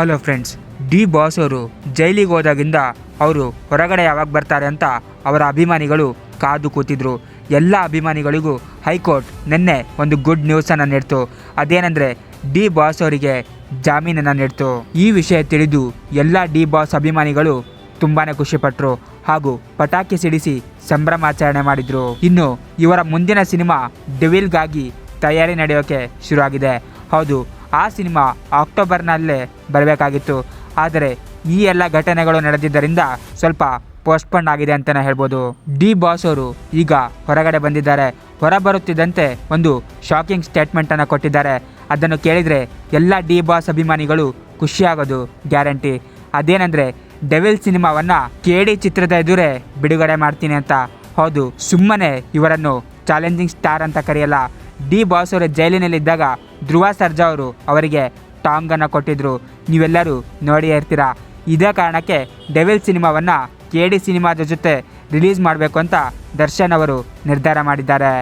Hello friends, D boss ಅವರು ಜೈಲಿಗೆ ಹೋದಾಗಿಂದ ಅವರು ಹೊರಗಡೆ ಯಾವಾಗ ಬರ್ತಾರೆ ಅಂತ ಅವರ ಅಭಿಮಾನಿಗಳು ಕಾದು ಕೂತಿದ್ರು. ಎಲ್ಲ ಅಭಿಮಾನಿಗಳಿಗೂ ಹೈಕೋರ್ಟ್ ನಿನ್ನೆ ಒಂದು ಗುಡ್ ನ್ಯೂಸನ್ನು ನೀಡ್ತು. ಅದೇನೆಂದರೆ, ಡಿ ಬಾಸ್ ಅವರಿಗೆ ಜಾಮೀನನ್ನು ನೀಡ್ತು. ಈ ವಿಷಯ ತಿಳಿದು ಎಲ್ಲ ಡಿ ಬಾಸ್ ಅಭಿಮಾನಿಗಳು ತುಂಬಾ ಖುಷಿಪಟ್ಟರು ಹಾಗೂ ಪಟಾಕಿ ಸಿಡಿಸಿ ಸಂಭ್ರಮಾಚರಣೆ ಮಾಡಿದರು. ಇನ್ನು ಇವರ ಮುಂದಿನ ಸಿನಿಮಾ ಡೆವಿಲ್ಗಾಗಿ ತಯಾರಿ ನಡೆಯೋಕೆ ಶುರುವಾಗಿದೆ. ಹೌದು ಆ ಸಿನಿಮಾ ಅಕ್ಟೋಬರ್ನಲ್ಲೇ ಬರಬೇಕಾಗಿತ್ತು. ಆದರೆ ಈ ಎಲ್ಲ ಘಟನೆಗಳು ನಡೆದಿದ್ದರಿಂದ ಸ್ವಲ್ಪ ಪೋಸ್ಟ್ಪೋನ್ ಆಗಿದೆ ಅಂತಲೇ ಹೇಳ್ಬೋದು. ಡಿ ಬಾಸ್ ಅವರು ಈಗ ಹೊರಗಡೆ ಬಂದಿದ್ದಾರೆ. ಹೊರಬರುತ್ತಿದ್ದಂತೆ ಒಂದು ಶಾಕಿಂಗ್ ಸ್ಟೇಟ್ಮೆಂಟನ್ನು ಕೊಟ್ಟಿದ್ದಾರೆ. ಅದನ್ನು ಕೇಳಿದರೆ ಎಲ್ಲ ಡಿ ಬಾಸ್ ಅಭಿಮಾನಿಗಳು ಖುಷಿಯಾಗೋದು ಗ್ಯಾರಂಟಿ. ಅದೇನೆಂದರೆ ಡೆವಿಲ್ ಸಿನಿಮಾವನ್ನು ಕೇಡಿ ಚಿತ್ರದ ಎದುರೇ ಬಿಡುಗಡೆ ಮಾಡ್ತೀನಿ ಅಂತ. ಹೌದು, ಸುಮ್ಮನೆ ಇವರನ್ನು ಚಾಲೆಂಜಿಂಗ್ ಸ್ಟಾರ್ ಅಂತ ಕರೆಯಲ್ಲ. ಡಿ ಬಾಸ್ ಅವರ ಜೈಲಿನಲ್ಲಿದ್ದಾಗ ಧ್ರುವ ಸರ್ಜಾ ಅವರು ಅವರಿಗೆ ಟಾಂಗನ್ನು ಕೊಟ್ಟಿದ್ರು. ನೀವೆಲ್ಲರೂ ನೋಡಿ ಇರ್ತೀರಾ ಇದೇ ಕಾರಣಕ್ಕೆ ಡೆವಿಲ್ ಸಿನಿಮಾವನ್ನು ಕೆ ಡಿ ಸಿನಿಮಾದ ಜೊತೆ ರಿಲೀಸ್ ಮಾಡಬೇಕು ಅಂತ ದರ್ಶನ್ ಅವರು ನಿರ್ಧಾರ ಮಾಡಿದ್ದಾರೆ.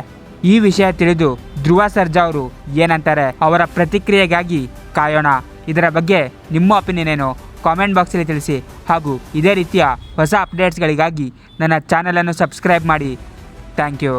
ಈ ವಿಷಯ ತಿಳಿದು ಧ್ರುವ ಸರ್ಜಾ ಅವರು ಏನಂತಾರೆ ಅವರ ಪ್ರತಿಕ್ರಿಯೆಗಾಗಿ ಕಾಯೋಣ. ಇದರ ಬಗ್ಗೆ ನಿಮ್ಮ ಒಪಿನಿಯನ್ ಏನು? ಕಾಮೆಂಟ್ ಬಾಕ್ಸಲ್ಲಿ ತಿಳಿಸಿ. ಹಾಗೂ ಇದೇ ರೀತಿಯ ಹೊಸ ಅಪ್ಡೇಟ್ಸ್ಗಳಿಗಾಗಿ ನನ್ನ ಚಾನಲನ್ನು ಸಬ್ಸ್ಕ್ರೈಬ್ ಮಾಡಿ. Thank you.